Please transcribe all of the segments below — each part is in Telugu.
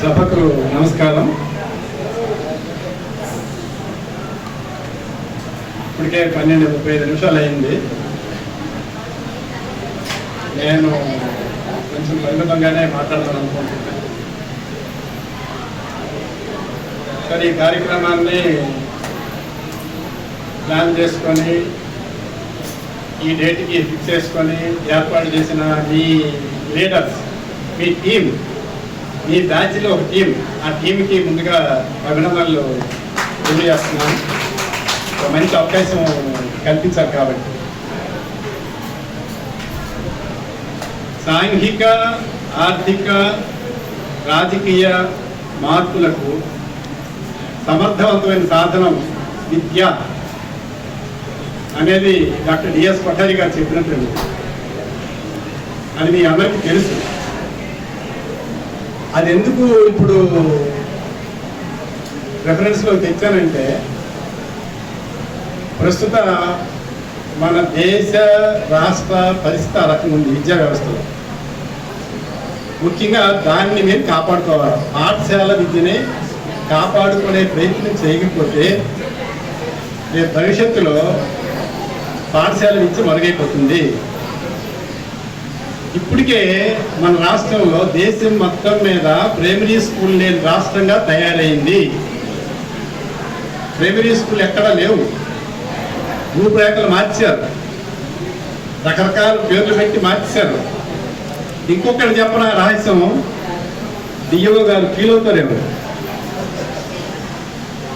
సభకు నమస్కారం. ఇప్పటికే పన్నెండు ముప్పై ఐదు నిమిషాలు అయింది. నేను కొంచెం పరిమితంగానే మాట్లాడతాను అనుకుంటున్నాను సరే ఈ కార్యక్రమాన్ని ప్లాన్ చేసుకొని ఈ డేట్కి ఫిక్స్ చేసుకొని ఏర్పాటు చేసిన మీ లీడర్స్ మీ టీం మీ బ్యాచ్లో ఒక టీం ఆ టీంకి ముందుగా అభినందనలు తెలియజేస్తున్నాను. ఒక మంచి అవకాశం కల్పించారు కాబట్టి. సాంఘిక ఆర్థిక రాజకీయ మార్పులకు సమర్థవంతమైన సాధనం విద్య అనేది డాక్టర్ డిఎస్ కొఠారి గారు చెప్పినట్లు అది మీ అందరికీ తెలుసు. అది ఎందుకు ఇప్పుడు రెఫరెన్స్లో తెచ్చానంటే ప్రస్తుత మన దేశ రాష్ట్ర పరిస్థితి ఆ రకంగా ఉంది విద్యా వ్యవస్థలో. ముఖ్యంగా దాన్ని మేము కాపాడుకోవాలి. పాఠశాల విద్యని కాపాడుకునే ప్రయత్నం చేయకపోతే రేపు భవిష్యత్తులో పాఠశాల విద్య మరుగైపోతుంది. ఇప్పటికే మన రాష్ట్రంలో దేశం మొత్తం మీద ప్రైమరీ స్కూల్ లేని రాష్ట్రంగా తయారైంది. ప్రైమరీ స్కూల్ ఎక్కడా లేవు. రూపురేఖలు మార్చారు. రకరకాల పేర్లు పెట్టి మార్చారు. ఇంకొకటి చెప్పిన రహస్యం? డిఓ గారు ఫీల్ అవుతారేమో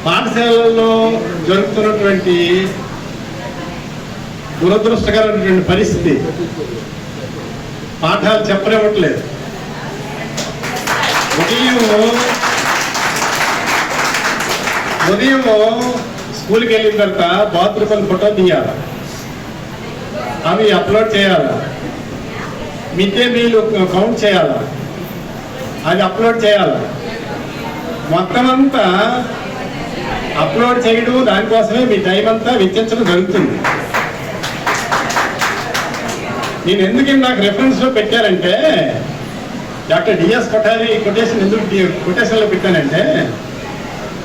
పాఠశాలల్లో జరుగుతున్నటువంటి దురదృష్టకరమైనటువంటి పరిస్థితి. పాఠాలు చెప్పనివ్వట్లేదు. ఉదయం ఉదయం స్కూల్కి వెళ్ళిన తర్వాత బాత్రూమ్ ఫోటో తీయాలి అవి అప్లోడ్ చేయాలి. మిడ్ డే మీల్ కౌంట్ చేయాలా. అది అప్లోడ్ చేయాలి. మొత్తం అంతా అప్లోడ్ చేయడం దానికోసమే మీ టైం అంతా వెచ్చించడం జరుగుతుంది. నేను ఎందుకు నాకు రెఫరెన్స్లో పెట్టారంటే డాక్టర్ డిఎస్ కొఠారి కొటేషన్ ఎందుకు కొటేషన్లో పెట్టానంటే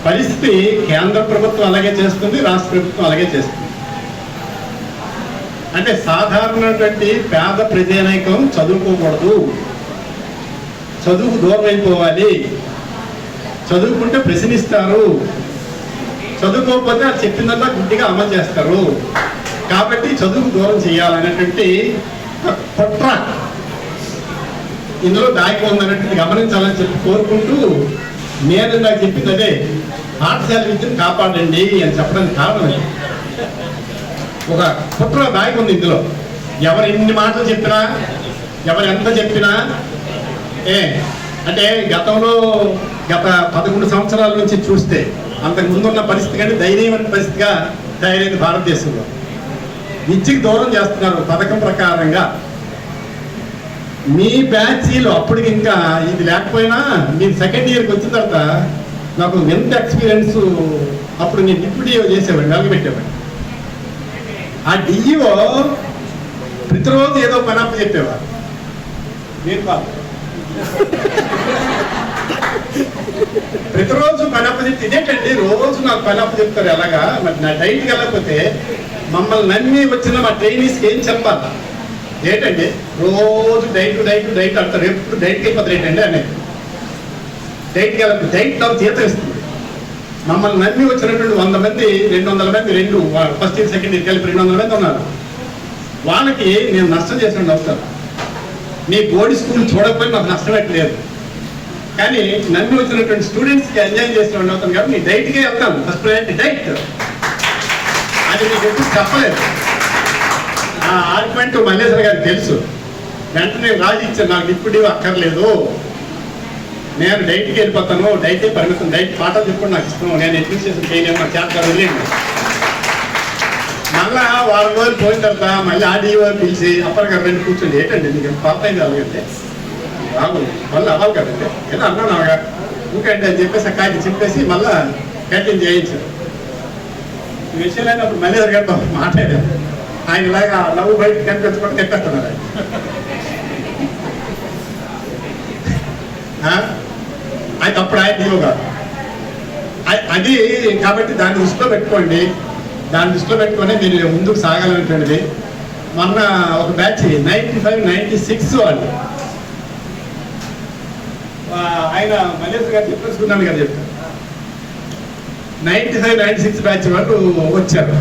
పరిస్థితి కేంద్ర ప్రభుత్వం అలాగే చేస్తుంది రాష్ట్ర ప్రభుత్వం అలాగే చేస్తుంది. అంటే సాధారణటువంటి పేద ప్రజానైకం చదువుకోకూడదు. చదువు దూరం అయిపోవాలి. చదువుకుంటే ప్రశ్నిస్తారు. చదువుకోకపోతే అది చెప్పిందల్లా గుడ్డిగా అమలు చేస్తారు. కాబట్టి చదువుకు దూరం చేయాలనేటువంటి కుట్ర. ఇందులో దాగి ఉందన్నట్టు గమనించాలని చెప్పి కోరుకుంటూ నేను నాకు చెప్పింది అదే పాఠశాల విద్యను కాపాడండి అని చెప్పడానికి కారణం ఒక కుట్ర దాగి ఉంది ఇందులో. ఎవరు ఎన్ని మాటలు చెప్పినా ఎవరు ఎంత చెప్పినా ఏ అంటే గతంలో గత పదకొండు సంవత్సరాల నుంచి చూస్తే అంతకు ముందున్న పరిస్థితి కంటే దయనీయమైన పరిస్థితిగా తయారైంది భారతదేశంలో. విద్యకి దూరం చేస్తున్నారు పథకం ప్రకారంగా. మీ బ్యాచీలో అప్పటికి ఇంకా ఇది లేకపోయినా నేను సెకండ్ ఇయర్కి వచ్చిన తర్వాత నాకు ఎంత ఎక్స్పీరియన్స్ అప్పుడు నేను డిప్యూటీ చేసేవాడిని వెలగబెట్టేవాడిని. ఆ డిఈఓ ప్రతిరోజు ఏదో పని అప్ప చెప్పేవారు. నేను కాదు. ప్రతిరోజు పని అప్ప చెప్తే ఇదేంటండి? రోజు నాకు పని అప్ప చెప్తారు ఎలాగా? మరి నా డైట్కి వెళ్ళకపోతే మమ్మల్ని నమ్మి వచ్చిన మా ట్రైనీస్కి ఏం చెప్పాలి? ఏంటండి? రోజు డైట్ డైట్ డైట్ అంటారు. ఎప్పుడు డైట్కి వెళ్ళిపోతారు ఏంటండి అనేది డైట్కి వెళ్ళి డైట్ నాకు జీతం ఇస్తుంది మమ్మల్ని నమ్మి వచ్చినటువంటి వంద మంది రెండు వందల మంది రెండు ఫస్ట్ ఇయర్ సెకండ్ ఇయర్ కలిపి రెండు వందల మంది ఉన్నారు. వాళ్ళకి నేను నష్టం చేసిన అవసరం మీ బోర్డు స్కూల్ చూడకపోయి నాకు నష్టం పెట్టలేదు కానీ నమ్మి వచ్చినటువంటి స్టూడెంట్స్కి ఎంజాయ్ చేసిన అవుతాను కాబట్టి డైట్కే వెళ్తాను. First priority diet. అది మీకు ఎప్పుడు చెప్పలేదు. ఆ ఆర్గ్యుమెంట్ మల్లేశ్వర గారికి తెలుసు. వెంటనే రాజు ఇచ్చాను నాకు ఇప్పుడు అక్కర్లేదు. నేను డైట్కి వెళ్ళిపోతాను. డైటే పరిమితం. డైట్ పాఠాలు చెప్పుకొని నాకు ఇష్టం. నేను అడ్మినిస్ట్రేషన్ చేయలేము నాకు చేస్తారు వదిలేండి మళ్ళా వారం రోజులు పోయిన తర్వాత మళ్ళీ ఆడియో పిలిచి అప్పటికి రెండు కూర్చోండి. ఏంటండి మీకు పాత అయింది అలాగంటే రాదు మళ్ళీ అవ్వాలి కదండి. ఏదో అన్నాను అలాగా ఊకండి అని చెప్పేసి కాకి చెప్పేసి మళ్ళా కటింగ్ చేయించారు. ఈ విషయాలు అప్పుడు మళ్ళీ గారితో మాట్లాడాను ఆయన ఇలాగా లవ్ బయట కనిపించకుండా చెప్పేస్తున్నారు ఆయన. అప్పుడు ఆయన హీరో కాదు. అది కాబట్టి దాన్ని దృష్టిలో పెట్టుకోండి. దాన్ని దృష్టిలో పెట్టుకొని మీరు ముందుకు సాగాలనేటువంటిది. మొన్న ఒక batch ninety five ninety six వాళ్ళు. ఆయన మల్లేశ్వర గారు చెప్పేసుకున్నాను సూర్యనారాయణ గారు చెప్పారు ninety five ninety six batch వాళ్ళు వచ్చారు.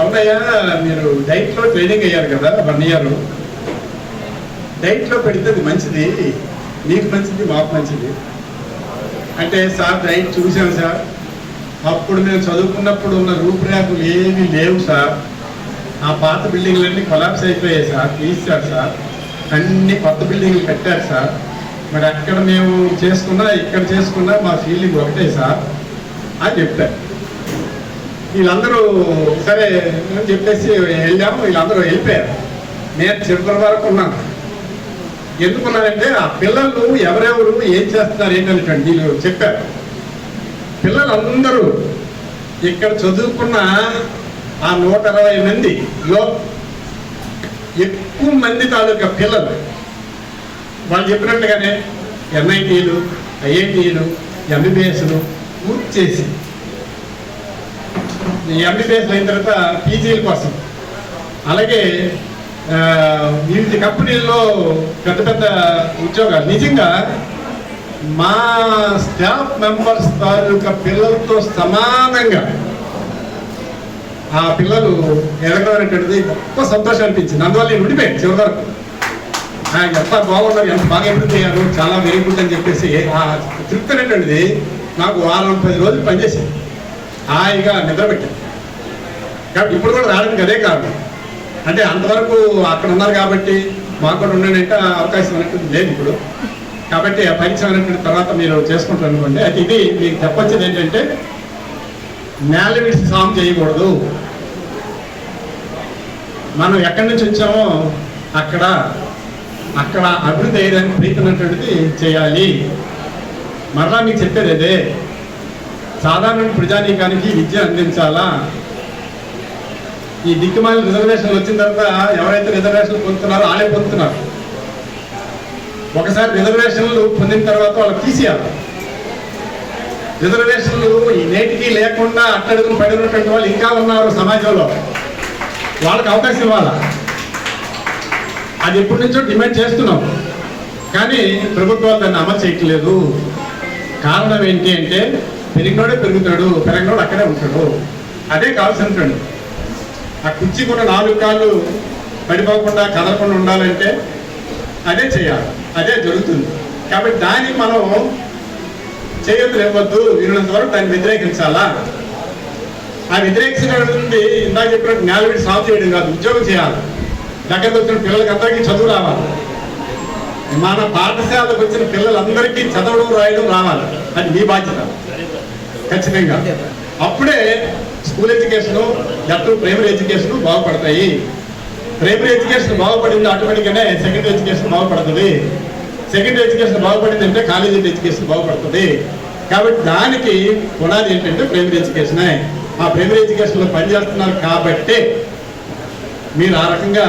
అవునయ్యా మీరు డైట్లో ట్రైనింగ్ అయ్యారు కదా వన్ ఇయర్. డైట్లో పెడితే అది మంచిది. నీకు మంచిది మాకు మంచిది. అంటే సార్ డైట్ చూశాను సార్. అప్పుడు మేము చదువుకున్నప్పుడు ఉన్న రూపురేఖలు ఏమీ లేవు సార్. ఆ పాత బిల్డింగ్లన్నీ కొలాప్స్ అయిపోయాయి సార్ తీశారు సార్. అన్ని కొత్త బిల్డింగ్లు కట్టారు సార్. మరి అక్కడ మేము చేసుకున్నా ఇక్కడ చేసుకున్నా మా ఫీలింగ్ ఒకటే సార్. అని చెప్పారు. వీళ్ళందరూ సరే అని చెప్పేసి వెళ్ళాము వీళ్ళందరూ వెళ్ళిపోయారు. నేను చివరి వరకు ఉన్నాను. ఎందుకున్నారంటే ఆ పిల్లలు ఎవరెవరు ఏం చేస్తున్నారు ఏంటనేటువంటి వీళ్ళు చెప్పారు. పిల్లలందరూ ఇక్కడ చదువుకున్న ఆ నూట అరవై మంది లో ఎక్కువ మంది తాలూకా పిల్లలు. వాళ్ళు చెప్పినట్టుగానే ఎన్ఐటీలు ఐఐటీలు ఎంబీబీఎస్లు పూర్తి చేసి. ఈ ఎంబీబీఎస్ అయిన తర్వాత పీజీల కోసం. అలాగే వివిధ కంపెనీల్లో పెద్ద పెద్ద ఉద్యోగాలు. నిజంగా మా స్టాఫ్ మెంబర్స్ తాలూకా పిల్లలతో సమానంగా ఆ పిల్లలు ఎదగడం అనేటువంటిది గొప్ప సంతోషం అనిపించింది. అందువల్ల నేను ఉండిపోయాను చివరి వరకు. ఆ, ఎంత బాగున్నారు ఎంత బాగా ఎప్పుడు అయ్యారు చాలా వెరీ గుడ్ అని చెప్పేసి ఆ తృప్తి అనేటువంటిది నాకు వారం పది రోజులు పనిచేసింది హాయిగా నిద్రపెట్టాను కాబట్టి ఇప్పుడు కూడా రావడానికి అదే కారణం. అంటే అంతవరకు అక్కడ ఉన్నారు కాబట్టి మాకు కూడా ఉండంటే అవకాశం అనేటువంటి లేదు ఇప్పుడు. కాబట్టి ఆ పరిచయం అనేటువంటి తర్వాత మీరు చేసుకుంటారు అనుకోండి. అయితే ఇది మీకు చెప్పొచ్చేది ఏంటంటే నేల విడిచి సాము చేయకూడదు. మనం ఎక్కడి నుంచి వచ్చామో అక్కడ అక్కడ అభివృద్ధి అయ్యడానికి ప్రయత్నటువంటిది చేయాలి. మరలా మీకు చెప్పేది అదే. సాధారణ ప్రజానీకానికి విద్య అందించాలా? ఈ దిక్కుమాలి రిజర్వేషన్లు వచ్చిన తర్వాత ఎవరైతే రిజర్వేషన్లు పొందుతున్నారో వాళ్ళే పొందుతున్నారు. ఒకసారి రిజర్వేషన్లు పొందిన తర్వాత వాళ్ళకి తీసేయాలి. రిజర్వేషన్లు ఈ నేటికి లేకుండా అట్టడుగులు పడి ఉన్నటువంటి వాళ్ళు ఇంకా ఉన్నారు సమాజంలో. వాళ్ళకి అవకాశం ఇవ్వాలా? అది ఎప్పటి నుంచో డిమాండ్ చేస్తున్నాం. కానీ ప్రభుత్వాలు దాన్ని అమలు చేయట్లేదు. కారణం ఏంటి అంటే పెరిగినోడే పెరుగుతాడు పెరగనోడు అక్కడే ఉంటాడు. అదే కావాల్సినటువంటి ఆ కుర్చీకున్న నాలుగు కాళ్ళు పడిపోకుండా కదలకుండా ఉండాలంటే అదే చేయాలి అదే జరుగుతుంది. కాబట్టి దాన్ని మనం చేయొద్దు ఇవ్వద్దు వీరినంత వరకు దాన్ని వ్యతిరేకించాలా? ఆ వ్యతిరేకించినటువంటి ఇందాక చెప్పినట్టు నేలవిడి సాఫ్ చేయడం కాదు ఉద్యోగం చేయాలి. దగ్గరకు వచ్చిన పిల్లలకి అందరికీ చదువు రావాలి. మన పాఠశాలకు వచ్చిన పిల్లలందరికీ చదవడం రాయడం రావాలి. అది మీ బాధ్యత. ఖచ్చితంగా. అప్పుడే స్కూల్ ఎడ్యుకేషను ఎప్పుడు ప్రైమరీ ఎడ్యుకేషన్ బాగుపడతాయి. ప్రైమరీ ఎడ్యుకేషన్ బాగుపడింది ఆటోమేటిక్గానే సెకండరీ ఎడ్యుకేషన్ బాగుపడుతుంది. సెకండరీ ఎడ్యుకేషన్ బాగుపడింది అంటే కాలేజీ ఎడ్యుకేషన్ బాగుపడుతుంది. కాబట్టి దానికి పునాది ఏంటంటే ప్రైమరీ ఎడ్యుకేషనే. ఆ ప్రైమరీ ఎడ్యుకేషన్లో పనిచేస్తున్నారు కాబట్టి మీరు ఆ రకంగా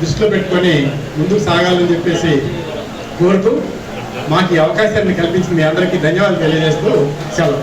దృష్టిలో పెట్టుకొని ముందుకు సాగాలని చెప్పేసి కోరుతూ మాకు ఈ అవకాశాన్ని కల్పించిన మీ అందరికీ ధన్యవాదాలు తెలియజేస్తూ సెలవు.